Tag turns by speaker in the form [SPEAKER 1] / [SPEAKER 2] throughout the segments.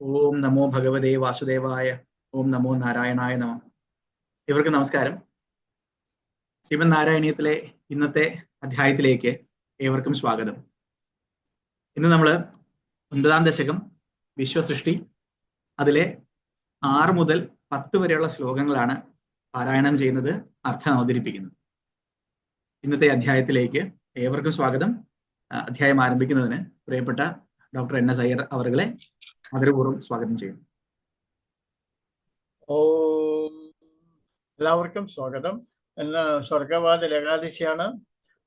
[SPEAKER 1] ഓം നമോ ഭഗവതേ വാസുദേവായ ഓം നമോ നാരായണായ നമ. ഇവർക്ക് നമസ്കാരം. ശ്രീമൻ നാരായണീയത്തിലെ ഇന്നത്തെ അധ്യായത്തിലേക്ക് ഏവർക്കും സ്വാഗതം. ഇന്ന് നമ്മൾ ഒൻപതാം ദശകം വിശ്വസൃഷ്ടി അതിലെ ആറ് മുതൽ പത്ത് വരെയുള്ള ശ്ലോകങ്ങളാണ് പാരായണം ചെയ്യുന്നത് അർത്ഥം അവതരിപ്പിക്കുന്നത്. ഇന്നത്തെ അധ്യായത്തിലേക്ക് ഏവർക്കും സ്വാഗതം. അധ്യായം ആരംഭിക്കുന്നതിന് പ്രിയപ്പെട്ട ഡോക്ടർ എൻ എസ് അയ്യർ അവരുകളെ ആദരപൂർവം സ്വാഗതം ചെയ്യുന്നു.
[SPEAKER 2] ഓം എല്ലാവർക്കും സ്വാഗതം. ഇന്ന് സ്വർഗവാദ ഏകാദശിയാണ്.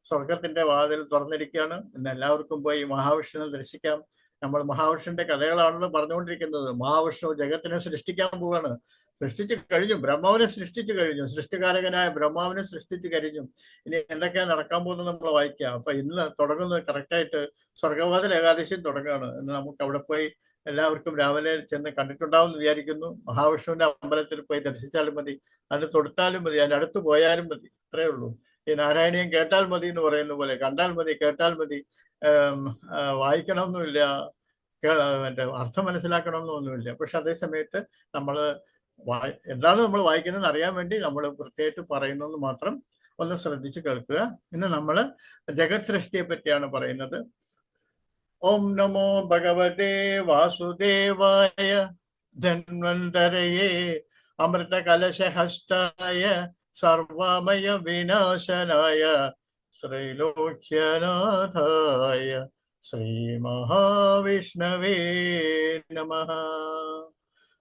[SPEAKER 2] സ്വർഗത്തിന്റെ വാതിൽ തുറന്നിരിക്കുകയാണ്. ഇന്ന് എല്ലാവർക്കും പോയി മഹാവിഷ്ണുവിനെ ദർശിക്കാം. നമ്മൾ മഹാവിഷ്ണുവിന്റെ കഥകളാണല്ലോ പറഞ്ഞുകൊണ്ടിരിക്കുന്നത്. മഹാവിഷ്ണു ജഗത്തിനെ സൃഷ്ടിക്കാൻ പോവാണ്. സൃഷ്ടിച്ചു കഴിഞ്ഞു. ബ്രഹ്മാവിനെ സൃഷ്ടിച്ചു കഴിഞ്ഞു. സൃഷ്ടികാരകനായ ബ്രഹ്മാവിനെ സൃഷ്ടിച്ചു കഴിഞ്ഞു. ഇനി എന്തൊക്കെയാണ് നടക്കാൻ പോകുന്നത് നമ്മൾ വായിക്കാം. അപ്പൊ ഇന്ന് തുടങ്ങുന്നത് കറക്റ്റായിട്ട് സ്വർഗവാദ ഏകാദശി തുടങ്ങുകയാണ് ഇന്ന് നമുക്ക് അവിടെ പോയി എല്ലാവർക്കും രാവിലെ ചെന്ന് കണ്ടിട്ടുണ്ടാവും എന്ന് വിചാരിക്കുന്നു. മഹാവിഷ്ണുവിന്റെ അമ്പലത്തിൽ പോയി ദർശിച്ചാലും മതി. അതിന് തൊടുത്താലും മതി. അതിന്റെ അടുത്ത് പോയാലും മതി. അത്രേ ഉള്ളൂ. ഈ നാരായണീയം കേട്ടാൽ മതി എന്ന് പറയുന്ന പോലെ കണ്ടാൽ മതി കേട്ടാൽ മതി. വായിക്കണമെന്നുമില്ല. മറ്റേ അർത്ഥം മനസ്സിലാക്കണമെന്നൊന്നുമില്ല പക്ഷെ അതേ സമയത്ത് നമ്മൾ എന്താണ് നമ്മൾ വായിക്കുന്നത് അറിയാൻ വേണ്ടി നമ്മൾ പ്രത്യേകിച്ച് പറയുന്നത് മാത്രം ഒന്ന് ശ്രദ്ധിച്ച് കേൾക്കുക. ഇന്ന് നമ്മൾ ജഗത് സൃഷ്ടിയെ പറ്റിയാണ് പറയുന്നത്. ഓം നമോ ഭഗവതേ വാസുദേവായ ധന്വന്തരയേ അമൃത കലശഹസ്തായ സർവമയ വിനാശനായ ത്രൈലോക്യനാഥായ ശ്രീ മഹാവിഷ്ണവേ നമ.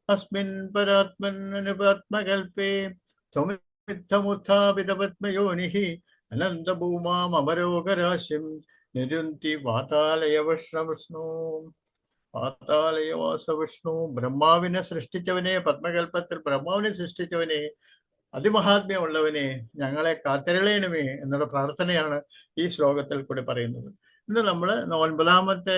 [SPEAKER 2] അസ്മിൻ പരാത്മനുപാത്മകൽപ്പേ ത്വമിത്തമുത്ഥാപിതപത്മയോനിഃ അനന്തഭൂമാം അമരോഗരാശിം നിരുന്തി വാതാലയ വിഷ്ണു വാതാലയ വാസവിഷ്ണു ബ്രഹ്മാവിനെ സൃഷ്ടിച്ചവനെ പത്മകൽപ്പത്തിൽ ബ്രഹ്മാവിനെ സൃഷ്ടിച്ചവനെ അതിമഹാത്മ്യമുള്ളവനെ ഞങ്ങളെ കാത്തരളയണമേ എന്നുള്ള പ്രാർത്ഥനയാണ് ഈ ശ്ലോകത്തിൽ കൂടി പറയുന്നത്. ഇന്ന് നമ്മൾ ഒൻപതാമത്തെ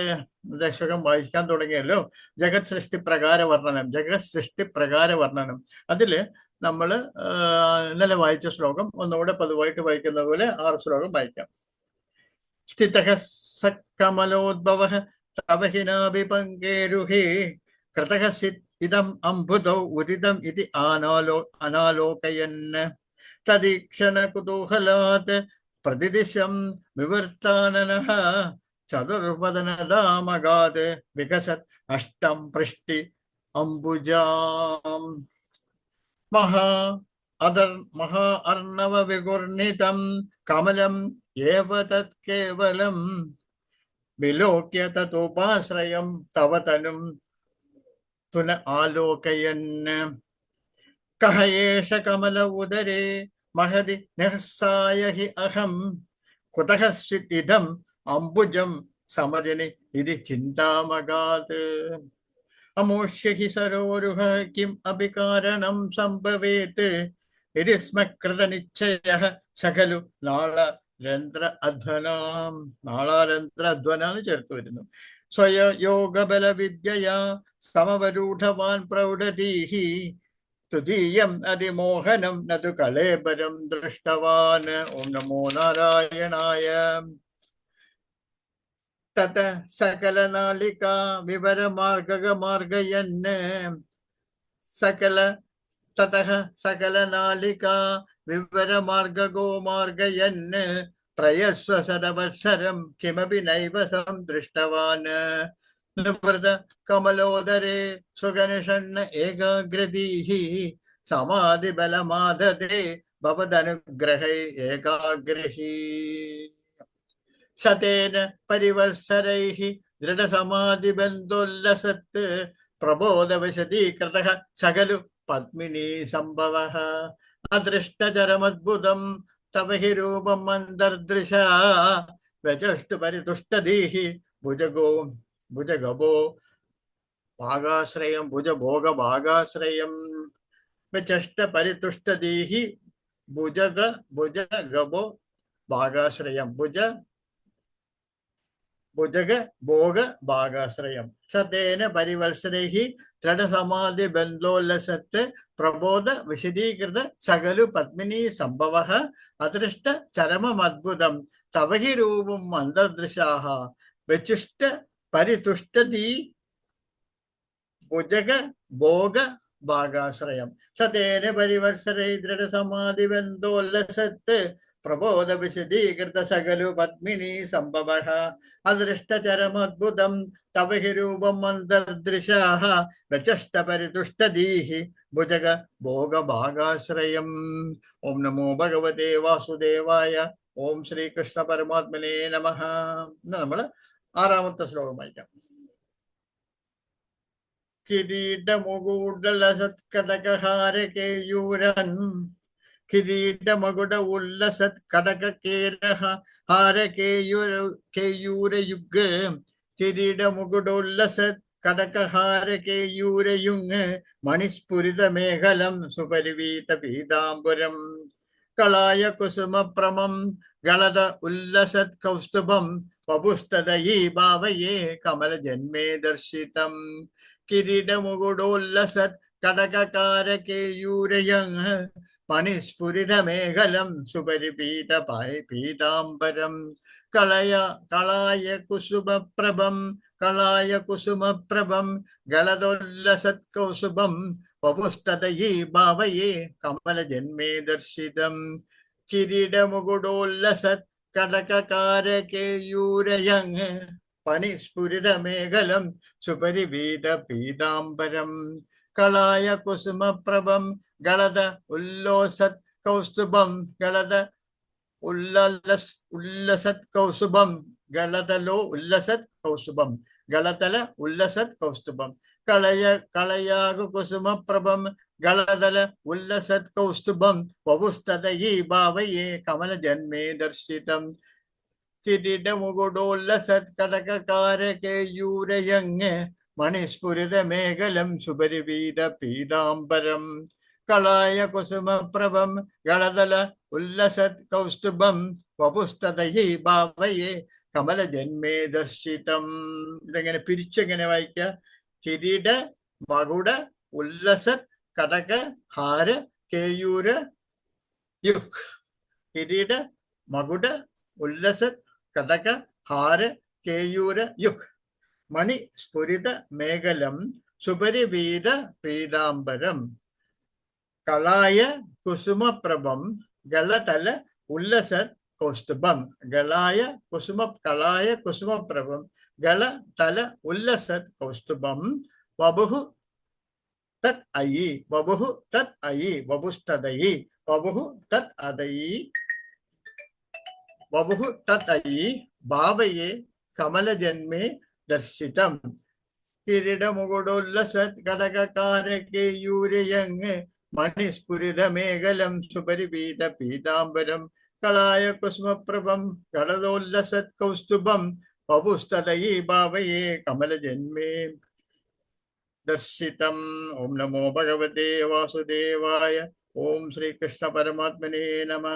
[SPEAKER 2] ദശകം വായിക്കാൻ തുടങ്ങിയല്ലോ. ജഗത് സൃഷ്ടി പ്രകാര വർണനം ജഗത് സൃഷ്ടി പ്രകാര വർണനം. അതിൽ നമ്മൾ ഇന്നലെ വായിച്ച ശ്ലോകം ഒന്നുകൂടെ പതിവായിട്ട് വായിക്കുന്ന പോലെ ആറ് ശ്ലോകം വായിക്കാം. സ്ഥിതഃ സകമലോദ്ഭവ തവഹിനാഭിപങ്കേരുഹേ ഇതം അംബുദൗ ഉദിതം ഇതി ആനാലോ അനാലോകയന് തദീക്ഷണ കുതൂഹലാത് പ്രതിദിശം വിവർത്താനനഃ ചതുർവദനദാമഗാത് വികസത് അഷ്ടം പൃഷ്ടി അംബുജാം. മഹാ അതർ മഹാ അർണവ വികുർണിതം കമലം ഏവ തത് കേവലം വിലോക്യ തതുപാശ്രയം തവ തനും തുന ആലോകയൻ. കഹയേഷ കമല ഉദരേ മഹതി നഹസായഹി അഹം കുതഃ ഇതം അംബുജം സമജനി ഇത് ചിന്താമഗാത് അമോഷ്യഹി സരോരുഹ കിം അപി കാരണം സംഭവേത്. ഇതി സ്മ കൃത നിശ്ചയ സകലു നാള രന്ധ്ര അധ്വനാം. നാളാരന്ധ്ര അധ്വനാന്ന് ചേർത്ത് വരുന്നു. സ്വയ വിദ്യയാ സമവരൂഢവാൻ പ്രൗഢതീഹി തുതീയം അതിമോഹനം നതു കളേബരം ദൃഷ്ടവാൻ ഓം നമോ നാരായണായ തത സകല നാളിക വിവരമാർഗക മാർഗയന് സകല തതഃ സകല നാളിക വിവരമാർഗഗോ മാർഗയന് ത്രയസ്വ സദവത്സരം കിമപി നൈവ സംദൃഷ്ടവാൻ നിവൃത കമലോദരേ സുഗനിഷണ്ണ ഏകാഗ്രതീഹി സമാധി ബലമാദതേ ഭവദനുഗ്രഹൈ ഏകാഗ്രഹീ സതേന പരിവത്സരൈ ദൃഢസമാധി ബന്ധോല്ലസത്ത് പ്രബോധ വിശദീകൃത സകലു പത്മിനി സംഭവ അദൃഷ്ടചരമദ്ഭുതം തവ ഹി രൂപം അന്തർദൃശ വ്യചഷ്ടു പരിതുഷ്ടധീഹി ഭുജഗോ ഭുജഗഭോ ഭാഗാശ്രയം ഭുജഭോഗ ഭാഗാശ്രയം ചഷ്ട പരിതുഷ്ടധീഹി ഭുജഗ ഭുജഗഭോ ഭാഗാശ്രയം ഭുജ ഭുജഗ ഭോഗ ഭാഗാശ്രയം സതേന പരിവത്സരൈഹി ദൃഢസമാധി ബന്ധോല്ലസത്ത് പ്രബോധ വിശദീകൃത സകലു പത്മിനി സംഭവ അദൃഷ്ട ചരമമദ്ഭുതം തവഹി രൂപം അന്തർദൃശാഹ വ്യചിഷ്ട പരിതുഷ്ടതി ഭുജക ഭോഗ ഭാഗാശ്രയം. സതേന പരിവത്സരേ ദൃഢ സമാധി ബന്ധോല്ലസത്ത് പ്രബോധ വിശദീകൃത സകലു പത്മിനി സംഭവ. അദൃഷ്ടചരമദ്ഭുതം തവ ഹി രൂപം അന്തർദൃശാഹ. വ്യചഷ്ട പരിതുഷ്ടദീഹി ഭുജക ഭോഗഭാഗാശ്രയം ഓം നമോ ഭഗവതേ വാസുദേവായ. ഓം ശ്രീകൃഷ്ണ പരമാത്മനേ നമ. നമ്മൾ ആറാമത്തെ ശ്ലോകം വായിക്കാം. കിരീടമുകൂടല സത്കടകഹാര കേയൂരൻ കിരീടമകുട ഉല്ലസത് കടക കേരഹ ഹാര കേയൂര കേയൂരയുഗ്. കിരീടമുകുടോല്ലസത് കടകഹാര കേയൂരയുങ് മണിസ്ഫുരിത മേഖലം സുപരിവീത പീതാംബുരം കളായ കുസുമപ്രമം ഗളത ഉല്ലസത് കൗസ്തുഭം വപുസ്തദയീ ഭാവയേ കമല ജന്മേ ദർശിതം. കിരീടമുകുടോല്ലസത് കടകകാര കേയൂരയങ് മണിസ്ഫുരിത മേഖലം സുപരിപീത പീതാംബരം. കളയ കളായ കുസുമപ്രഭം കളായ കുസുമപ്രഭം ഗളദോല്ലസത് കൗസുഭം വപുസ്തദയീ ഭാവയേ കമല ജന്മേ ദർശിതം കിരീടമുകുടോല്ലസത് കടകകാര പണിസ്ഫുരിതമേഖലം പണിസ്ഫുരിത മേഖലം സുപരിവീത പീതാംബരം. കളായ കുസുമപ്രഭം ഗളത ഉല്ലോസത് കൗസ്തുഭം ഗളത ഉല്ലസ് ഉല്ലസത് കൗസുഭം ഗളതലോ ഉല്ലസത് കൗസ്തുഭം ഗളതല ഉല്ലസത് കൗസ്തുഭം കളയ കളയാകു കുസുമപ്രഭം ഗളതല ഉല്ലസത് കൗസ്തുഭം വപുസ്തതയീ ഭാവയേ കമല ജന്മേ ദർശിതം കിരീടമുകുടോല്ലസത് കടകകാര കേയൂരയങ് മണിസ്ഫുരിത മേഖലം സുപരിവീത പീതാംബരം കളായ കുസുമപ്രഭം ഗളതല ഉല്ലസത് കൗസ്തുഭം വപുസ്തതയീ ഭാവയേ കമല ജന്മേ ദർശിതം ഇതെങ്ങനെ പിരിച്ചെങ്ങനെ വായിക്ക? കിരീട മകുട ഉല്ലസത് കടക ഹാര കേയൂര യുക് കിരീട മകുട ഉല്ലസത് കടക ഹാര കേയൂര യുക് മണി സ്ഫുരിത മേഖലം സുപരിവീത പീതാംബരം. കളായ കുസുമപ്രഭം ഗളതല ഉല്ലസത് കൗസ്തുഭം ഗളായ കുസുമ കളായ കുസുമപ്രഭം ഗള തല ഉല്ലസത് കൗസ്തുഭം വബുഹു തത് അയി വബുഹു തത് അയി വബുസ്തദയി വബുഹു തത് അതയി വബുഹു തത് അയി ഭാവയെ കമലജന്മേ ദർശിതം. കിരീടമുകുടുല്ലസത് ഘടകകാരകേയൂരയങ് മണിസ്ഫുരിത മേഖലം സുപരിപീത പീതാംബരം കളായ കുസുമപ്രഭം കളതോല്ലസത് കൗസ്തുഭം വപുസ്തതയീ ഭാവയേ കമലജന്മേ. ദർശിതം. ഓം നമോ ഭഗവതേ വാസുദേവായ ഓം ശ്രീകൃഷ്ണ പരമാത്മനേ നമ.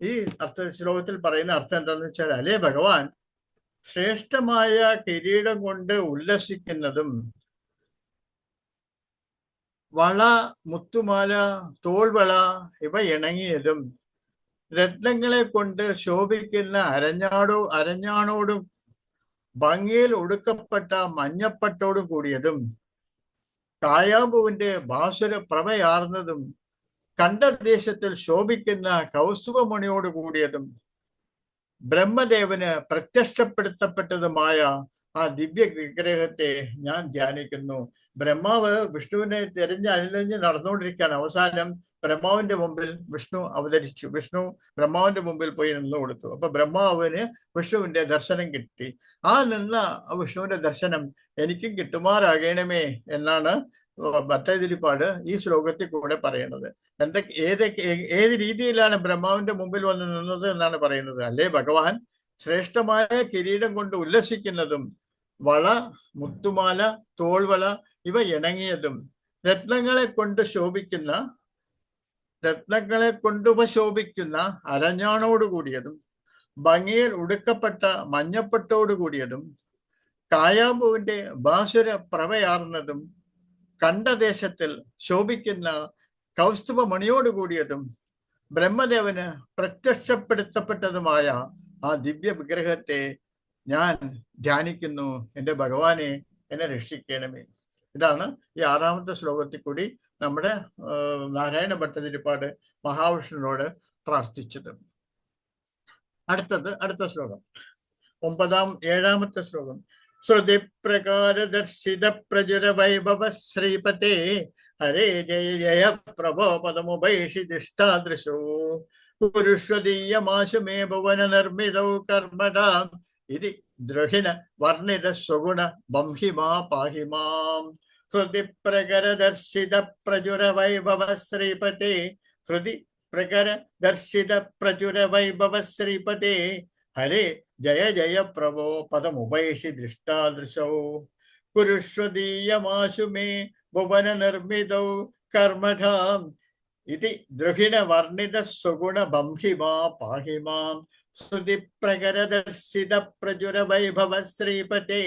[SPEAKER 2] ഈ അർത്ഥ ശ്ലോകത്തിൽ പറയുന്ന അർത്ഥം എന്താണെന്ന് വെച്ചാൽ അല്ലേ ഭഗവാൻ? ശ്രേഷ്ഠമായ കിരീടം കൊണ്ട് ഉല്ലസിക്കുന്നതും വള മുത്തുമാല തോൾവള ഇവ ഇണങ്ങിയതും രത്നങ്ങളെ കൊണ്ട് ശോഭിക്കുന്ന അരഞ്ഞാടോ അരഞ്ഞാണോടും ഭംഗിയിൽ ഒടുക്കപ്പെട്ട മഞ്ഞപ്പട്ടോടും കൂടിയതും കായാമ്പുവിന്റെ ഭാസുര പ്രഭയാർന്നതും കണ്ട ദേശത്തിൽ ശോഭിക്കുന്ന കൗസുവമണിയോട് കൂടിയതും ബ്രഹ്മദേവന് പ്രത്യക്ഷപ്പെടുത്തപ്പെട്ടതുമായ ആ ദിവ്യ വിഗ്രഹത്തെ ഞാൻ ധ്യാനിക്കുന്നു. ബ്രഹ്മാവ് വിഷ്ണുവിനെ തിരഞ്ഞ് അനുലഞ്ഞ് നടന്നുകൊണ്ടിരിക്കുകയാണ്. അവസാനം ബ്രഹ്മാവിന്റെ മുമ്പിൽ വിഷ്ണു അവതരിച്ചു. വിഷ്ണു ബ്രഹ്മാവിന്റെ മുമ്പിൽ പോയി നിന്നു കൊടുത്തു. അപ്പൊ ബ്രഹ്മാവിന് വിഷ്ണുവിന്റെ ദർശനം കിട്ടി. ആ നിന്ന വിഷ്ണുവിന്റെ ദർശനം എനിക്കും കിട്ടുമാറാകണമേ എന്നാണ് ഭട്ടതിരിപ്പാട് ഈ ശ്ലോകത്തിൽ കൂടെ പറയുന്നത്. എന്തൊക്കെ ഏതൊക്കെ ഏത് രീതിയിലാണ് ബ്രഹ്മാവിന്റെ മുമ്പിൽ വന്ന് നിന്നത് എന്നാണ് പറയുന്നത്. അല്ലേ ഭഗവാൻ? ശ്രേഷ്ഠമായ കിരീടം കൊണ്ട് ഉല്ലസിക്കുന്നതും വള മുത്തുമാല തോൾവള ഇവ ഇണങ്ങിയതും രത്നങ്ങളെ കൊണ്ട് ശോഭിക്കുന്ന രത്നങ്ങളെ കൊണ്ടുപശോഭിക്കുന്ന അരഞ്ഞാണോട് കൂടിയതും ഭംഗിയിൽ ഉടുക്കപ്പെട്ട മഞ്ഞപ്പട്ടോട് കൂടിയതും കായാമ്പുവിന്റെ ബാസുര പ്രവയാർന്നതും കണ്ടദേശത്തിൽ ശോഭിക്കുന്ന കൗസ്തുഭ മണിയോട് കൂടിയതും ബ്രഹ്മദേവന് പ്രത്യക്ഷപ്പെടുത്തപ്പെട്ടതുമായ ആ ദിവ്യ വിഗ്രഹത്തെ ഞാൻ ധ്യാനിക്കുന്നു എന്റെ ഭഗവാനെ എന്നെ രക്ഷിക്കണമേ. ഇതാണ് ഈ ആറാമത്തെ ശ്ലോകത്തിൽ കൂടി നമ്മുടെ നാരായണ ഭട്ടതിരിപ്പാട് മഹാവിഷ്ണുവിനോട് പ്രാർത്ഥിച്ചത്. അടുത്തത് അടുത്ത ശ്ലോകം. ഒമ്പതാം ഏഴാമത്തെ ശ്ലോകം. ശ്രുതി പ്രകാര ദർശിത പ്രചുര വൈഭവ ശ്രീപതേ ഹരേ ജയ ജയ പ്രഭോ പദമുപൈഷി ദിഷ്ടാദൃശോ പുരുഷദീയമാശു മേ ഭുവന നിർമ്മിതൗ കർമ്മടാം ഇതി ദ്രഹിണ വർണിത സ്വഗുണ ബംഹിമാ പാഹിമാം ശ്രുതി പ്രകരദർശിത പ്രചുര വൈഭവ ശ്രീപതേ. ശ്രുതി പ്രകര ദർശിത പ്രചുര വൈഭവ ശ്രീപതേ. ഹരേ ജയ ജയ പ്രഭോ പദമുപേഷി ദൃഷ്ടാദൃശൗ. കുരുഷ്വദീയമാശു മേ ഭുവന നിർമ്മിതൗ കർമ്മഠാം. ഇതി ദ്രുഹിണ വർണിത സുഗുണ ബംഹിമാ പാഹിമാം ശ്രുതി പ്രകരദർശിത പ്രചുര വൈഭവ ശ്രീപതേ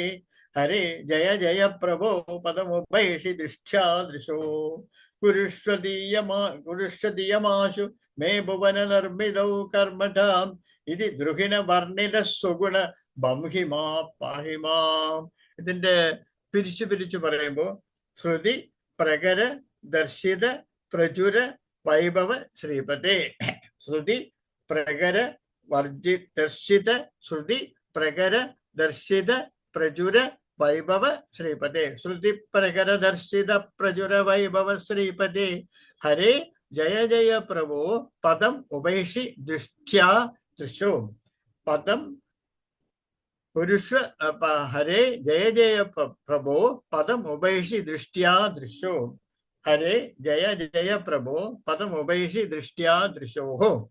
[SPEAKER 2] ഹരേ ജയ ജയ പ്രഭോ പദമുപൈഷി ദൃഷ്ടാദൃശോ. കുരുഷ്വദീയമാ കുരുഷ്വദീയമാശു മേ ഭുവന നിർമ്മിതൗ കർമ്മഠാം ഇതി ദ്രുഹിണ വർണിത സുഗുണ ബംഹിമാ പാഹിമാം. ഇതിന്റെ പിരിച്ചു പിരിച്ചു പറയുമ്പോൾ ശ്രുതി പ്രകര ദർശിത പ്രചുര വൈഭവ ശ്രീപതേ. ശ്രുതി പ്രകര വർജി ദർശിത ശ്രുതി പ്രകര ദർശിത പ്രചുര വൈഭവ ശ്രീപദേ. ശ്രുതി പ്രകര ദർശിത പ്രചുര വൈഭവ ശ്രീപദേ. ഹരേ ജയ ജയ പ്രഭോ. പദം ഉപേക്ഷി ദൃഷ്ട്യാ ദൃശോ. പദം പുരുഷ അപ്പ ഹരേ ജയ ജയ പ- പ്രഭോ. പദം ഉപേക്ഷി ദൃഷ്ട്യാ ദൃശോ. ഹരേ ജയ ജയ പ്രഭോ. പദം ഉപേക്ഷി ദൃഷ്ട്യാ ദൃശോഹോ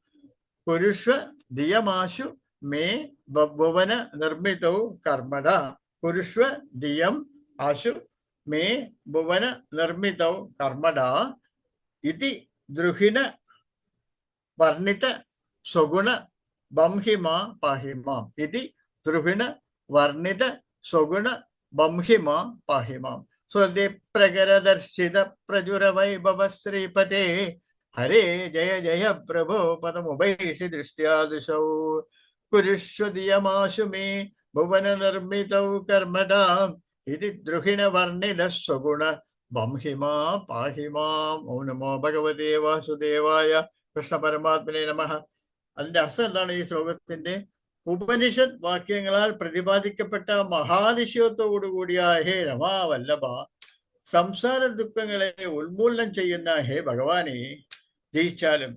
[SPEAKER 2] പുരുഷ ദിയമാശു മേ ഭ- ഭുവന നിർമ്മിതൗ കർമ്മട. പുരുഷ ദിയം അശു മേ ഭുവന നിർമ്മിതൗ കർമ്മട. ഇതി ദ്രുഹിന വർണിത സ്വഗുണ ബംഹിമ പാഹിമാം. ഇതി ദ്രുഹിണ വർണിത സ്വഗുണ ബംഹിമ പാഹിമാം. സ്വദേ പ്രകരദർശിത പ്രചുര വൈഭവ ശ്രീപതേ ഹരേ ജയ ജയ പ്രഭോ പദമുപൈഷി ദൃഷ്ട്യാദിശൗ കുരുഷ്വദിയമാശു മേ ഭുവന നിർമ്മിതൗ കർമ്മടാം ഇതി ദ്രുഹിണ വർണിത സ്വഗുണ വംഹിമാ പാഹിമാം ഓം നമോ ഭഗവതേ വാസുദേവായ കൃഷ്ണ പരമാത്മനെ നമ അതിന്റെ അർത്ഥം എന്താണ് ഈ ശ്ലോകത്തിന്റെ? ഉപനിഷത് വാക്യങ്ങളാൽ പ്രതിപാദിക്കപ്പെട്ട മഹാതിശയത്തോടു കൂടിയ ഹേ രമാവല്ലഭ സംസാര ദുഃഖങ്ങളെ ഉന്മൂലനം ചെയ്യുന്ന ഹേ ഭഗവാനെ ജയിച്ചാലും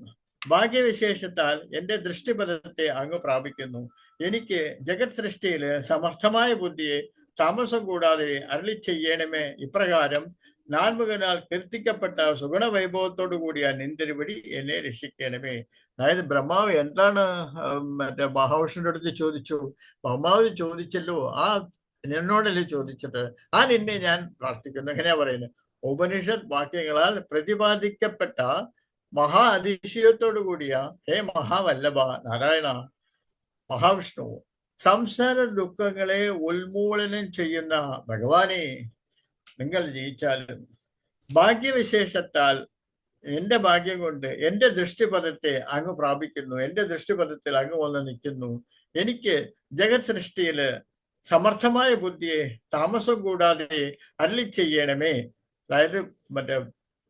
[SPEAKER 2] ഭാഗ്യവിശേഷത്താൽ എന്റെ ദൃഷ്ടിപഥത്തെ അങ്ങ് പ്രാപിക്കുന്നു. എനിക്ക് ജഗത് സൃഷ്ടിയിൽ സമർത്ഥമായ ബുദ്ധിയെ താമസം കൂടാതെ അരളി ചെയ്യണമേ ഇപ്രകാരം നാൻമുഖനാൽ കീർത്തിക്കപ്പെട്ട സുഗുണവൈഭവത്തോടു കൂടിയ നിന്തിരുപടി എന്നെ രക്ഷിക്കണമേ. അതായത് ബ്രഹ്മാവ് എന്താണ് മറ്റേ മഹാവിഷ്ണുവിന്റെ അടുത്ത് ചോദിച്ചു. ബ്രഹ്മാവ് ചോദിച്ചല്ലോ ആ നിന്നോടല്ലേ ചോദിച്ചത്? ആ നിന്നെ ഞാൻ പ്രാർത്ഥിക്കുന്നു. എങ്ങനെയാ പറയുന്നത്? ഉപനിഷത് വാക്യങ്ങളാൽ പ്രതിപാദിക്കപ്പെട്ട മഹാ അതിശയത്തോടു കൂടിയ ഹേ മഹാവല്ലഭ നാരായണ മഹാവിഷ്ണു സംസാര ദുഃഖങ്ങളെ ഉന്മൂലനം ചെയ്യുന്ന ഭഗവാനെ നിങ്ങൾ ജയിച്ചാലും. ഭാഗ്യവിശേഷത്താൽ എന്റെ ഭാഗ്യം കൊണ്ട് എന്റെ ദൃഷ്ടിപഥത്തെ അങ്ങ് പ്രാപിക്കുന്നു എന്റെ ദൃഷ്ടിപഥത്തിൽ അങ്ങ് വന്ന് നിൽക്കുന്നു. എനിക്ക് ജഗത് സൃഷ്ടിയിൽ സമർത്ഥമായ ബുദ്ധിയെ താമസം കൂടാതെ അരളി ചെയ്യണമേ അതായത് മറ്റേ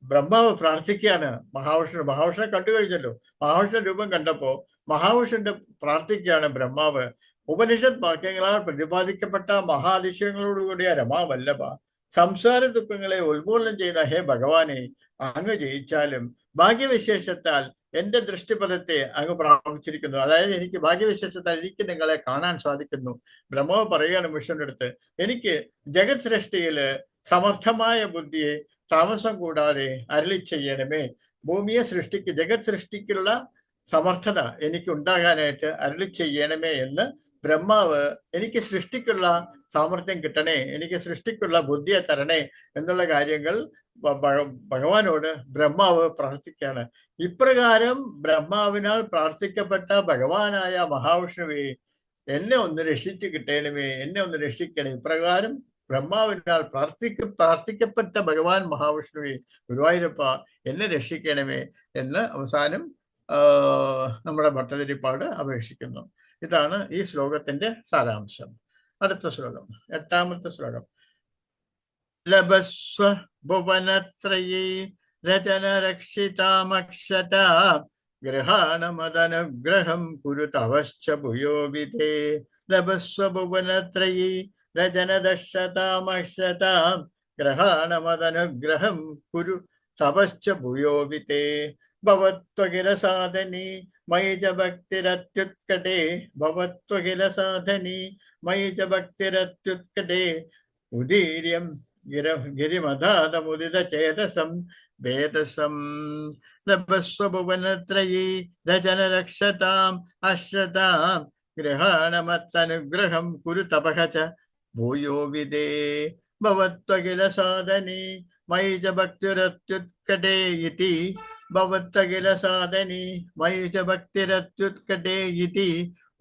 [SPEAKER 2] ബ്രഹ്മാവ് പ്രാർത്ഥിക്കുകയാണ്. മഹാവിഷ്ണു മഹാവിഷ്ണു കണ്ടു കഴിഞ്ഞല്ലോ. മഹാവിഷ്ണു രൂപം കണ്ടപ്പോ മഹാവിഷ്ണുന്റെ പ്രാർത്ഥിക്കുകയാണ് ബ്രഹ്മാവ്. ഉപനിഷത് വാക്യങ്ങളാൽ പ്രതിപാദിക്കപ്പെട്ട മഹാതിശയങ്ങളോടുകൂടിയ രമാവല്ലഭ സംസാര ദുഃഖങ്ങളെ ഉന്മൂലനം ചെയ്ത ഹേ ഭഗവാനെ അങ്ങ് ജയിച്ചാലും ഭാഗ്യവിശേഷത്താൽ എന്റെ ദൃഷ്ടിപഥത്തെ അങ്ങ് പ്രാപിച്ചിരിക്കുന്നു. അതായത് എനിക്ക് ഭാഗ്യവിശേഷത്താൽ എനിക്ക് നിങ്ങളെ കാണാൻ സാധിക്കുന്നു. ബ്രഹ്മാവ് പറയുകയാണ് മിഷന്റെ അടുത്ത് എനിക്ക് ജഗത് സൃഷ്ടിയിൽ സമർത്ഥമായ ബുദ്ധിയെ താമസം കൂടാതെ അരളി ചെയ്യണമേ. ഭൂമിയെ സൃഷ്ടിക്ക് ജഗത് സൃഷ്ടിക്കുള്ള സമർത്ഥത എനിക്ക് ഉണ്ടാകാനായിട്ട് അരളി ചെയ്യണമേ എന്ന് ബ്രഹ്മാവ് എനിക്ക് സൃഷ്ടിക്കുള്ള സാമർഥ്യം കിട്ടണേ എനിക്ക് സൃഷ്ടിക്കുള്ള ബുദ്ധിയെ തരണേ എന്നുള്ള കാര്യങ്ങൾ ഭഗവാനോട് ബ്രഹ്മാവ് പ്രാർത്ഥിക്കുകയാണ്. ഇപ്രകാരം ബ്രഹ്മാവിനാൽ പ്രാർത്ഥിക്കപ്പെട്ട ഭഗവാനായ മഹാവിഷ്ണുവേ എന്നെ ഒന്ന് രക്ഷിച്ചു കിട്ടണമേ എന്നെ ഒന്ന് രക്ഷിക്കണേ. ഇപ്രകാരം ബ്രഹ്മാവിനാൽ പ്രാർത്ഥിക്ക പ്രാർത്ഥിക്കപ്പെട്ട ഭഗവാൻ മഹാവിഷ്ണുവെ ഗുരുവായൂരപ്പ എന്നെ രക്ഷിക്കണമേ എന്ന് അവസാനം നമ്മുടെ ഭട്ടതിരിപ്പാട് അപേക്ഷിക്കുന്നു. ഇതാണ് ഈ ശ്ലോകത്തിന്റെ സാരാംശം. അടുത്ത ശ്ലോകം എട്ടാമത്തെ ശ്ലോകം. ലഭസ്വ ഭുവനത്രയീ രചന രക്ഷിതാമക്ഷത ഗ്രഹാണമതനുഗ്രഹം കുരു തവശ്ച ഭൂയോ ലഭസ്വ ഭുവനത്രയീ രചന ദശതാമക്ഷത ഗ്രഹാണമതനുഗ്രഹം കുരു തപശ്ച ഭൂയോവിതേ ഭവത്വകില സാധനി മയി ച ഭക്തിരത്യുത്കടേ ഭവത്വകില സാധനി മയി ച ഭക്തിരത്യുത്കടേ ഉദീര്യം ഗിര ഗിരിമധാതമുദിത ചേതസം വേദസം. ലഭസ്വഭുവനത്രയീ രചന രക്ഷതാം അശ്രതാം ഗ്രഹാണമത്തനുഗ്രഹം കുരു തപഹ ച ഭൂയോ വിദേ ഭവത്വകില സാധനി മൈ ച ഭക്തിരത്യുത്കടേ ഇതി ഭവത്വകില സാധനി മൈ ച ഭക്തിരത്യുത്കടേ ഇതി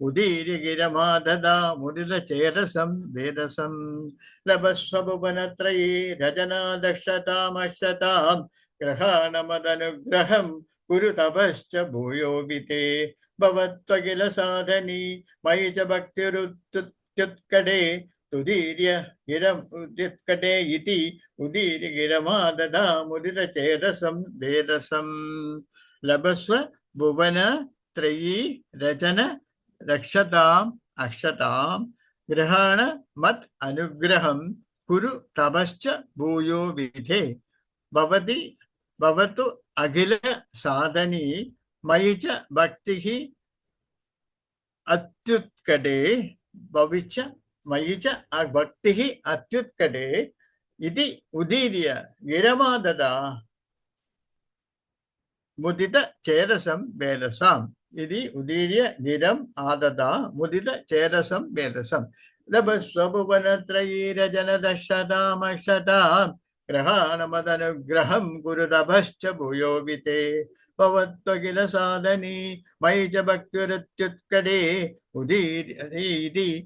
[SPEAKER 2] ഉദീര്യഗിരമാദദാ മുദിത ചേതസം വേദസം ലഭസ്വഭുവനത്രയീ രചനാ ഗ്രഹാണമതനുഗ്രഹം കുരു തപശ്ച ഭൂയോ വിതേ ഭവത്വകില സാധനി മയി ച ഭക്തിരുത്യുത്കടേ തുദീര്യ ഗിരം ഉദ്യുത്കടേ ഇതി ഉദീര്യ ഗിരമാദദാ മുദിത ചേതസം വേദസം ലഭസ്വ ഭുവന ത്രയീ രചന രക്ഷതാം അക്ഷതാം ഗ്രഹാണ മത് അനുഗ്രഹം കുരു തപശ്ച ഭൂയോ വിധേ ഭവതി ഭവതു അഖില സാധനി മയി ച ഭക്തി അത്യുത്കടേ ഭവിച്ച മയി ച ഭക്തി അത്യുത്കടേ ഇതി ഉദീര്യ വിരമാദത മുദിത ചേരസം വേലസാം ഇതി ഉദീര്യ നിരം ആദത മുദിത ചേരസം വേദസം ലഭസ്വഭുവനത്രയീരജനദശതാമശതാം ഗ്രഹാണമതനുഗ്രഹം ഗുരുതഭശ്ച ഭൂയോ വിതേ ഭവത്വകില साधनी മയി ച ഭക്തിരത്യുത്കടേ ഉദീരി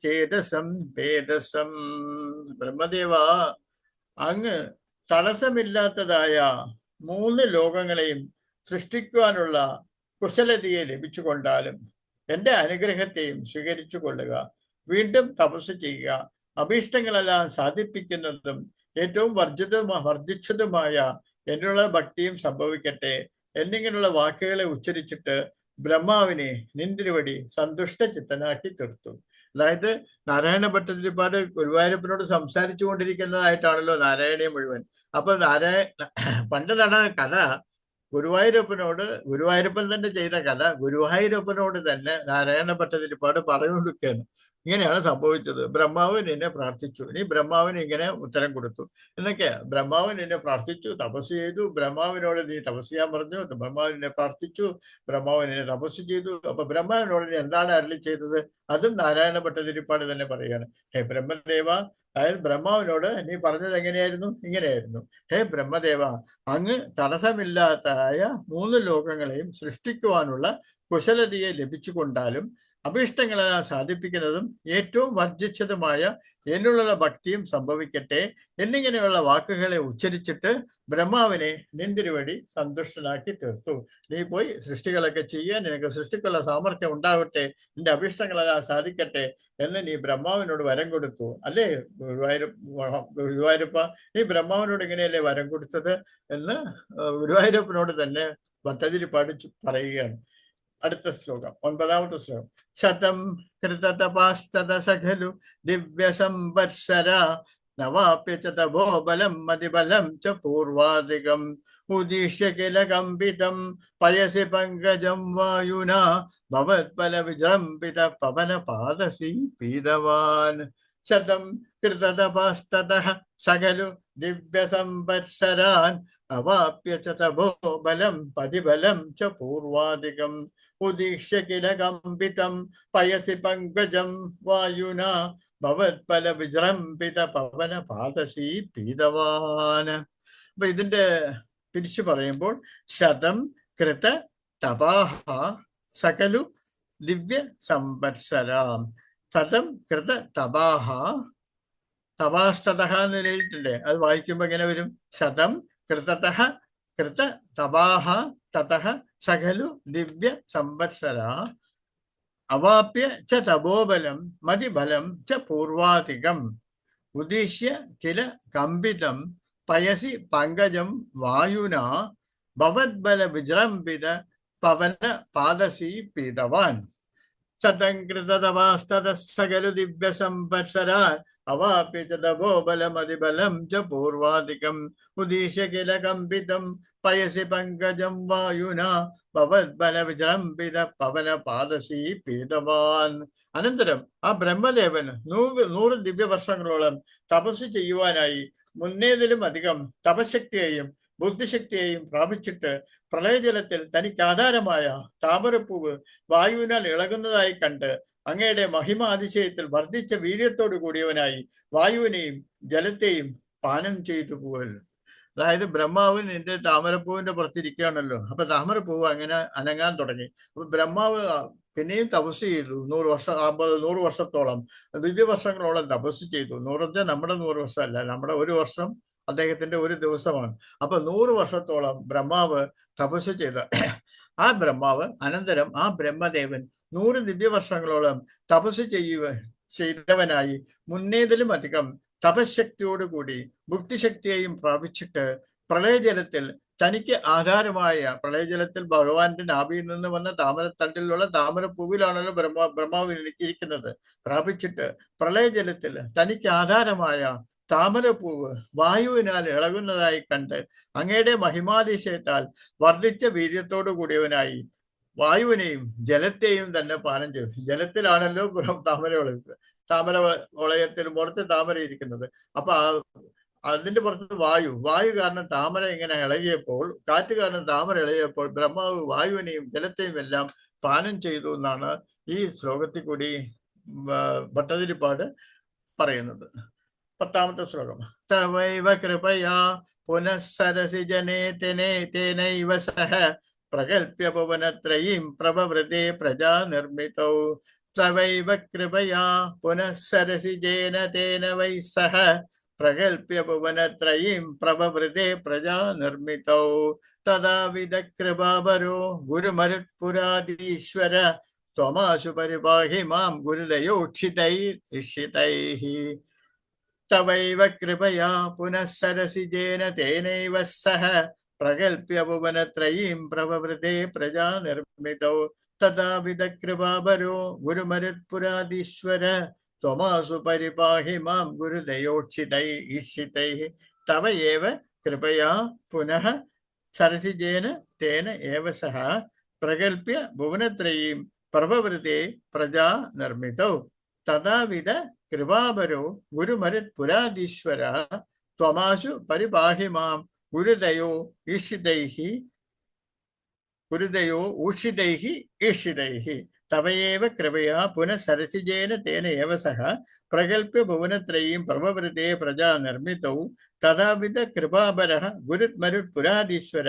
[SPEAKER 2] ചേതസം ഭേദസം. ബ്രഹ്മദേവ അങ്ങ് തടസ്സമില്ലാത്തതായ മൂന്ന് ലോകങ്ങളെയും സൃഷ്ടിക്കുവാനുള്ള കുശലതയെ ലഭിച്ചുകൊണ്ടാലും എന്റെ അനുഗ്രഹത്തെയും സ്വീകരിച്ചു കൊള്ളുക വീണ്ടും തപസ് ചെയ്യുക. അഭീഷ്ടങ്ങളെല്ലാം സാധിപ്പിക്കുന്നതും ഏറ്റവും വർജിതമാ വർദ്ധിച്ചതുമായ എന്നുള്ള ഭക്തിയും സംഭവിക്കട്ടെ എന്നിങ്ങനെയുള്ള വാക്കുകളെ ഉച്ചരിച്ചിട്ട് ബ്രഹ്മാവിനെ നിന്തിരുവടി സന്തുഷ്ട ചിത്തനാക്കി തീർത്തു. അതായത് നാരായണ ഭട്ടതിരിപ്പാട് ഗുരുവായൂരപ്പനോട് സംസാരിച്ചു കൊണ്ടിരിക്കുന്നതായിട്ടാണല്ലോ നാരായണീയ മുഴുവൻ. അപ്പൊ നാരായണ പണ്ട് നടന്ന കഥ ഗുരുവായൂരപ്പനോട് ഗുരുവായൂരപ്പൻ തന്നെ ചെയ്ത കഥ ഗുരുവായൂരപ്പനോട് തന്നെ നാരായണ ഭട്ടതിരിപ്പാട് പറഞ്ഞുകൊടുക്കുകയാണ് ഇങ്ങനെയാണ് സംഭവിച്ചത്. ബ്രഹ്മാവൻ എന്നെ പ്രാർത്ഥിച്ചു. ഇനി ബ്രഹ്മാവിന് ഇങ്ങനെ ഉത്തരം കൊടുത്തു. എന്നൊക്കെ ബ്രഹ്മാവൻ എന്നെ പ്രാർത്ഥിച്ചു തപസ് ചെയ്തു. ബ്രഹ്മാവിനോട് നീ തപസ് ചെയ്യാൻ പറഞ്ഞു. ബ്രഹ്മാവൻ എന്നെ പ്രാർത്ഥിച്ചു. ബ്രഹ്മാവൻ എന്നെ തപസ് ചെയ്തു. അപ്പൊ ബ്രഹ്മാവിനോട് നീ എന്താണ് അരളി ചെയ്തത്? അതും നാരായണ ഭട്ടതിരിപ്പാട് തന്നെ പറയുകയാണ്. ഹേ ബ്രഹ്മദേവ അതായത് ബ്രഹ്മാവിനോട് നീ പറഞ്ഞത് എങ്ങനെയായിരുന്നു? ഇങ്ങനെയായിരുന്നു. ഹേ ബ്രഹ്മദേവ അങ്ങ് തടസ്സമില്ലാത്തതായ മൂന്ന് ലോകങ്ങളെയും സൃഷ്ടിക്കുവാനുള്ള കുശലതയെ ലഭിച്ചുകൊണ്ടാലും അഭീഷ്ടങ്ങളെല്ലാം സാധിപ്പിക്കുന്നതും ഏറ്റവും വർജിച്ചതുമായ എന്നുള്ള ഭക്തിയും സംഭവിക്കട്ടെ എന്നിങ്ങനെയുള്ള വാക്കുകളെ ഉച്ചരിച്ചിട്ട് ബ്രഹ്മാവിനെ നിന്തിരുവടി സന്തുഷ്ടനാക്കി തീർത്തു. നീ പോയി സൃഷ്ടികളൊക്കെ ചെയ്യാൻ നിനക്ക് സൃഷ്ടിക്കുള്ള സാമർഥ്യം ഉണ്ടാവട്ടെ നിന്റെ അഭീഷ്ടങ്ങളെല്ലാം സാധിക്കട്ടെ എന്ന് നീ ബ്രഹ്മാവിനോട് വരം കൊടുത്തു. അല്ലേ ഗുരുവായൂരപ്പ ഗുരുവായൂരപ്പ? നീ ബ്രഹ്മാവിനോട് ഇങ്ങനെയല്ലേ വരം കൊടുത്തത് എന്ന് ഗുരുവായൂരപ്പനോട് തന്നെ ഭട്ടതിരിപ്പാട് പറയുകയാണ്. അടുത്ത ശ്ലോകം ഒൻപതാമത്തെ ശ്ലോകം. ശതം കൃതതപാസ്തദസഖലു ദിവ്യസംവത്സര ദിവ്യ സംവത്സര നവാപ്യ ച തവോ ബലം മതിബലം ച പൂർവാധികം. ഉദീഷ്യ കില കമ്പിതം പയസി പങ്കജം വായുന ഭവത്ബല വിജൃംഭിത പവന പാദസി പീതവാൻ. ശതം കൃതതപാസ്തത സകലു ദിവ്യ സംവത്സരാൻ അവാപ്യ ച തപോ ബലം പതിബലം ച പൂർവാധികം. ഉദീക്ഷ്യ കില കമ്പിതം പയസി പങ്കജം വായുന ഭവത്പല വിജൃംഭിത പവന പാദസി പീതവാൻ. അപ്പൊ ഇതിന്റെ തിരിച്ചു പറയുമ്പോൾ ശതം കൃത തപാഹ സകലു ദിവ്യ സംവത്സരാം ശതം കൃത തപാഹ തപാസ്തഹ എന്ന് എഴുതിയിട്ടുണ്ട്. അത് വായിക്കുമ്പോ എങ്ങനെ വരും? ശതം കൃതത കൃത തപാഹ തതഹ സകലു ദിവ്യ സംവത്സര. അവാപ്യ ച തപോബലം മതിബലം ച പൂർവാധികം. ഉദ്ദിശ്യ കില കമ്പിതം പയസി പങ്കജം വായുന. ഭവത്ബല വിജൃംഭിത പവന പാദസി പീതവാൻ. സതങ്കൃതവാസ്തതസ്സകലു ദിവ്യ സംവത്സരാൻ അവാപ്യ ച തപോബലമതിബലം ച പൂർവാധികം. ഉദ്ദിശ്യ കില കമ്പിതം പയസി പങ്കജം വായുന. ഭവത്ബല വിജൃംഭിത പവന പാദശി പീതവാൻ. അനന്തരം ആ ബ്രഹ്മദേവൻ നൂറ് നൂറ് ദിവ്യവർഷങ്ങളോളം തപസ് ചെയ്യുവാനായി മുന്നേതിലും അധികം തപശക്തിയെയും ബുദ്ധിശക്തിയെയും പ്രാപിച്ചിട്ട് പ്രളയജലത്തിൽ തനിക്ക് ആധാരമായ താമരപ്പൂവ് വായുവിനാൽ ഇളകുന്നതായി കണ്ട് അങ്ങയുടെ മഹിമ അതിശയത്തിൽ വർദ്ധിച്ച വീര്യത്തോടു കൂടിയവനായി വായുവിനെയും ജലത്തെയും പാനം ചെയ്തു പോവല്ലോ അതായത് ബ്രഹ്മാവ് നിന്റെ താമരപ്പൂവിന്റെ പുറത്തിരിക്കുകയാണല്ലോ. അപ്പൊ താമരപ്പൂവ് അങ്ങനെ അനങ്ങാൻ തുടങ്ങി. അപ്പൊ ബ്രഹ്മാവ് പിന്നെയും തപസ് ചെയ്തു. നൂറ് വർഷം അമ്പത് നൂറ് വർഷത്തോളം ദിവ്യ വർഷങ്ങളോളം തപസ് ചെയ്തു. നൂറ് വെച്ചാൽ നമ്മുടെ നൂറ് വർഷമല്ല. നമ്മുടെ ഒരു വർഷം അദ്ദേഹത്തിന്റെ ഒരു ദിവസമാണ്. അപ്പൊ നൂറ് വർഷത്തോളം ബ്രഹ്മാവ് തപസ് ചെയ്ത ആ ബ്രഹ്മാവ് അനന്തരം ആ ബ്രഹ്മദേവൻ നൂറ് ദിവ്യവർഷങ്ങളോളം തപസ് ചെയ്യുക ചെയ്തവനായി മുന്നേതിലും അധികം തപശക്തിയോടുകൂടി മുക്തിശക്തിയെയും പ്രാപിച്ചിട്ട് പ്രളയജലത്തിൽ തനിക്ക് ആധാരമായ പ്രളയജലത്തിൽ ഭഗവാന്റെ നാഭിയിൽ നിന്ന് വന്ന താമരത്തണ്ടിലുള്ള താമരപ്പൂവിലാണല്ലോ ബ്രഹ്മ ബ്രഹ്മാവ് ഇരിക്കുന്നത്. പ്രാപിച്ചിട്ട് പ്രളയജലത്തിൽ തനിക്ക് ആധാരമായ താമരപ്പൂവ് വായുവിനാൽ ഇളകുന്നതായി കണ്ട് അങ്ങയുടെ മഹിമാതിശയത്താൽ വർദ്ധിച്ച വീര്യത്തോടു കൂടിയവനായി. വായുവിനെയും ജലത്തെയും തന്നെ പാനം ചെയ്തു. ജലത്തിലാണല്ലോ താമര വളയുന്നത് താമര വളയത്തിന് പുറത്ത് താമര ഇരിക്കുന്നത്. അപ്പൊ അതിന്റെ പുറത്ത് വായു. വായു കാരണം താമര ഇങ്ങനെ ഇളകിയപ്പോൾ കാറ്റ് കാരണം താമര ഇളകിയപ്പോൾ ബ്രഹ്മാവ് വായുവിനെയും ജലത്തെയും എല്ലാം പാനം ചെയ്തു എന്നാണ് ഈ ശ്ലോകത്തിൽ കൂടി ഭട്ടതിരിപ്പാട് പറയുന്നത്. പത്താമത്തെ ശ്ലോകം. തവൈവ കൃപയാ പുനഃസരസി ജനേ തെനേ തേനൈവ സഹ പ്രകൽപ്യ ഭുവനത്രയീം പ്രഭവൃതേ പ്രജാ നിർമ്മിതൗ തവൈവ കൃപയാ പുനഃസരസി ജേന തേന വൈ സഹ പ്രകൽപ്യ ഭുവനത്രയീം പ്രഭവൃതേ പ്രജാ നിർമ്മിതൗ തഥാവിധ കൃപാപരോ ഗുരുമരുത്പുരാധീശ്വര ത്വമാശു പരിപാഹി മാം ഗുരുദയോക്ഷിതൈ തവൈവ കൃപയാ പുനഃസരസിജേന തേനൈവ സഹ പ്രകൽപ്യ ഭുവനത്രയീം പ്രവവൃതേ പ്രജാ നിർമ്മിതൗ തഥാവിധ കൃപാപരോ ഗുരുമരുത്പുരാധീശ്വര ത്വമാസു പരിപാഹി മാം ഗുരുദയോക്ഷിതൈ ഈശിതൈ തവ ഏവ കൃപയാ പുനഃ സരസിജേന തേന ഏവ സഹ പ്രകൽപ്യ ഭുവനത്രയീം പ്രഭവൃതേ പ്രജാ നിർമ്മിതൗ തഥാവിധ കൃപാപരോ ഗുരുമരുത് പുരാധീശ്വര ത്വമാശു പരിപാഹി മാം ഗുരുദയോ ഈഷിതൈഹി ഗുരുദയോ ഊഷിതൈഹി ഈഷിതൈഹി തവയേവ കൃപയാ പുനഃസരസിജേന തേന ഏവ സഹ. പ്രകൽപ്യ ഭുവനത്രയീം പ്രഭവൃതേ പ്രജാ നിർമ്മിതൗ. തഥാവിധ കൃപാപര ഗുരുത്മരുത് പുരാധീശ്വര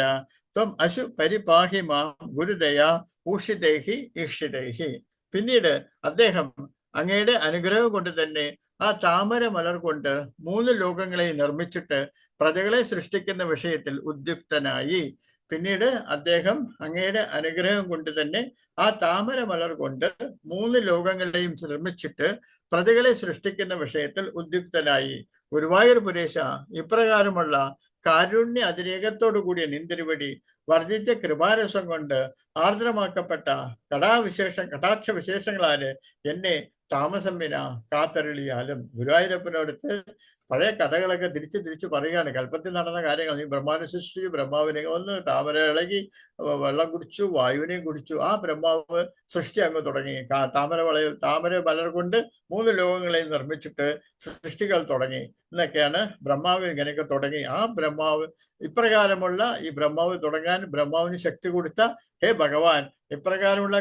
[SPEAKER 2] ത്വം അശു പരിപാഹി മാം ഗുരുദയാ ഊഷിതൈഹി ഈഷിതൈഹി പിന്നീട് അദ്ദേഹം അങ്ങയുടെ അനുഗ്രഹം കൊണ്ട് തന്നെ ആ താമര മലർ കൊണ്ട് മൂന്ന് ലോകങ്ങളെ നിർമ്മിച്ചിട്ട് പ്രജകളെ സൃഷ്ടിക്കുന്ന വിഷയത്തിൽ ഉദ്യുക്തനായി. പിന്നീട് അദ്ദേഹം അങ്ങയുടെ അനുഗ്രഹം കൊണ്ട് തന്നെ ആ താമര മലർ കൊണ്ട് മൂന്ന് ലോകങ്ങളെയും നിർമ്മിച്ചിട്ട് പ്രജകളെ സൃഷ്ടിക്കുന്ന വിഷയത്തിൽ ഉദ്യുക്തനായി. ഗുരുവായൂർ പുരേശ ഇപ്രകാരമുള്ള കാരുണ്യ അതിരേകത്തോടു കൂടിയ നിന്തിരുവടി വർദ്ധിച്ച കൃപാരസം കൊണ്ട് ആർദ്രമാക്കപ്പെട്ട കടാവിശേഷം കടാക്ഷ വിശേഷങ്ങളാൽ എന്നെ താമസം വിന കാത്തരളിയാലും ഗുരുവായൂരപ്പനോടുത്ത് പഴയ കഥകളൊക്കെ തിരിച്ചു തിരിച്ചു പറയുകയാണ്. കൽപ്പത്തിൽ നടന്ന കാര്യങ്ങൾ ഈ ബ്രഹ്മാവിനെ സൃഷ്ടിച്ചു ബ്രഹ്മാവിനെ ഒന്ന് താമര ഇളകി വെള്ളം കുടിച്ചു വായുവിനെയും കുടിച്ചു. ആ ബ്രഹ്മാവ് സൃഷ്ടി അങ്ങ് തുടങ്ങി. താമര വളയ താമര മലർ കൊണ്ട് മൂന്ന് ലോകങ്ങളെയും നിർമ്മിച്ചിട്ട് സൃഷ്ടികൾ തുടങ്ങി. എന്നൊക്കെയാണ് ബ്രഹ്മാവ് ഇങ്ങനെയൊക്കെ തുടങ്ങി. ആ ബ്രഹ്മാവ് ഇപ്രകാരമുള്ള ഈ ബ്രഹ്മാവ് തുടങ്ങാൻ ബ്രഹ്മാവിന് ശക്തി കൊടുത്ത ഹേ ഭഗവാൻ ഇപ്രകാരമുള്ള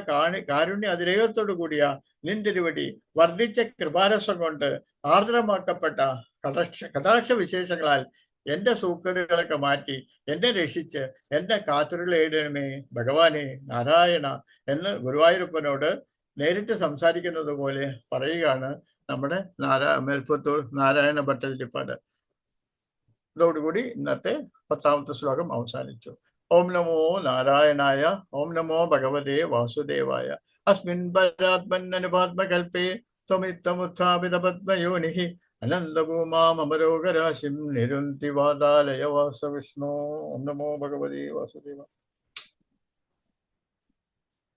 [SPEAKER 2] കാരുണ്യ അതിരേഖത്തോടു കൂടിയ നിന്തിരുവടി വർദ്ധിച്ച കൃപാരസം കൊണ്ട് ആർദ്രമാക്കപ്പെട്ട കടാക്ഷ കടാക്ഷ വിശേഷങ്ങളാൽ എന്റെ സൂക്കേടുകളൊക്കെ മാറ്റി എന്നെ രക്ഷിച്ച് എന്റെ കാത്തുരുളേടണമേ ഭഗവാനെ നാരായണ എന്ന് ഗുരുവായൂരപ്പനോട് നേരിട്ട് സംസാരിക്കുന്നത് പോലെ പറയുകയാണ് നമ്മുടെ നാരാ മേൽപ്പത്തൂർ നാരായണ ഭട്ടതിരിപ്പാട്. ഇതോടുകൂടി ഇന്നത്തെ പത്താമത്തെ ശ്ലോകം അവസാനിച്ചു. ഓം നമോ നാരായണായ ഓം നമോ ഭഗവതേ വാസുദേവായ. അസ്മിൻ പരാത്മന്നനുപാത്മകൽപ്പേ ത്വമിത്തമുത്ഥാപിത പത്മയോനി അനന്തഭൂമാമരോഗരാശിം നിരുന്തി വാതാലയ വാസവിഷ്ണു. ഓം നമോ ഭഗവതേ വാസുദേവ.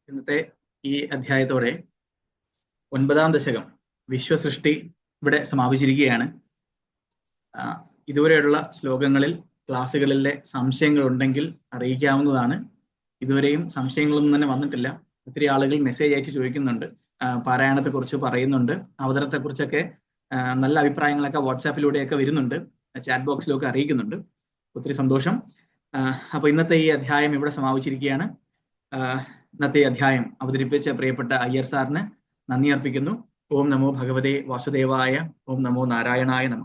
[SPEAKER 1] ഇന്നത്തെ ഈ അധ്യായത്തോടെ ഒൻപതാം ദശകം വിശ്വസൃഷ്ടി ഇവിടെ സമാപിച്ചിരിക്കുകയാണ്. ഇതുവരെയുള്ള ശ്ലോകങ്ങളിൽ ക്ലാസ്സുകളിലെ സംശയങ്ങൾ ഉണ്ടെങ്കിൽ അറിയിക്കാവുന്നതാണ്. ഇതുവരെയും സംശയങ്ങളൊന്നും തന്നെ വന്നിട്ടില്ല. ഒത്തിരി ആളുകൾ മെസ്സേജ് അയച്ച് ചോദിക്കുന്നുണ്ട്. പാരായണത്തെ പാരായണത്തെക്കുറിച്ച് പറയുന്നുണ്ട്. അവതരണത്തെക്കുറിച്ചൊക്കെ കുറിച്ചൊക്കെ നല്ല അഭിപ്രായങ്ങളൊക്കെ വാട്സാപ്പിലൂടെയൊക്കെ വരുന്നുണ്ട്. ചാറ്റ് ബോക്സിലൊക്കെ അറിയിക്കുന്നുണ്ട്. ഒത്തിരി സന്തോഷം. അപ്പോൾ അപ്പൊ ഇന്നത്തെ ഈ അധ്യായം ഇവിടെ സമാപിച്ചിരിക്കുകയാണ്. ഇന്നത്തെ അധ്യായം അവതരിപ്പിച്ച പ്രിയപ്പെട്ട അയ്യർ സാറിന് നന്ദി അർപ്പിക്കുന്നു. ഓം നമോ ഭഗവതേ വാസുദേവായ ഓം നമോ നാരായണായ നമ.